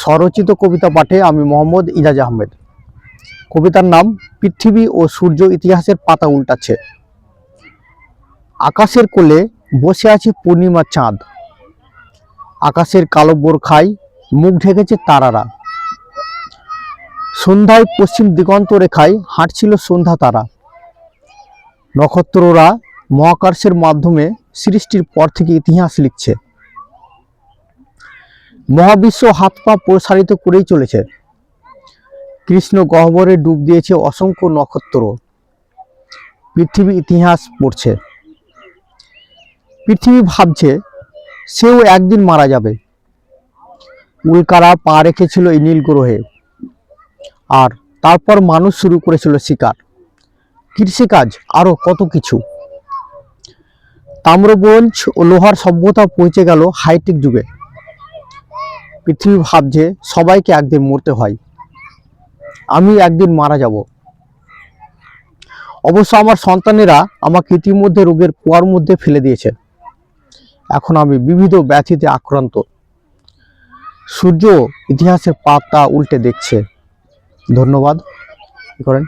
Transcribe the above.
স্বরচিত কবিতা পাঠে আমি মোহাম্মদ ইজাজ আহমেদ। কবিতার নাম, পৃথিবী ও সূর্য ইতিহাসের পাতা উল্টাচ্ছে। আকাশের কোলে বসে আছে পূর্ণিমার চাঁদ। আকাশের কালো বোরখায় মুখ ঢেকেছে তারারা। সন্ধ্যায় পশ্চিম দিগন্ত রেখায় হাঁটছিল সন্ধ্যা তারা। নক্ষত্ররা মহাকাশের মাধ্যমে সৃষ্টির পর থেকে ইতিহাস লিখছে। মহাবিশ্ব হাত পা প্রসারিত করেই চলেছে। কৃষ্ণ গহ্বরে ডুব দিয়েছে অসংখ্য নক্ষত্র। পৃথিবী ইতিহাস পড়ছে। পৃথিবী ভাবছে, সেও একদিন মারা যাবে। উল্কারা পা রেখেছিল এই নীল গ্রহে। আর তারপর মানুষ শুরু করেছিল শিকার। কৃষিকাজ আরও কত কিছু। তাম্রব্রঞ্জ ও লোহার সভ্যতা পৌঁছে গেল হাইটেক যুগে। পৃথিবী ভাবছে সবাইকে একদিন মরতে হয়। আমি একদিন মারা যাব। অবশ্য আমার সন্তানেরা আমাকে ইতিমধ্যে রোগের কুয়ার মধ্যে ফেলে দিয়েছে। এখন আমি বিবিধ ব্যাধিতে আক্রান্ত। সূর্য ইতিহাসের পাতা উল্টে দেখছে। ধন্যবাদ। করেন?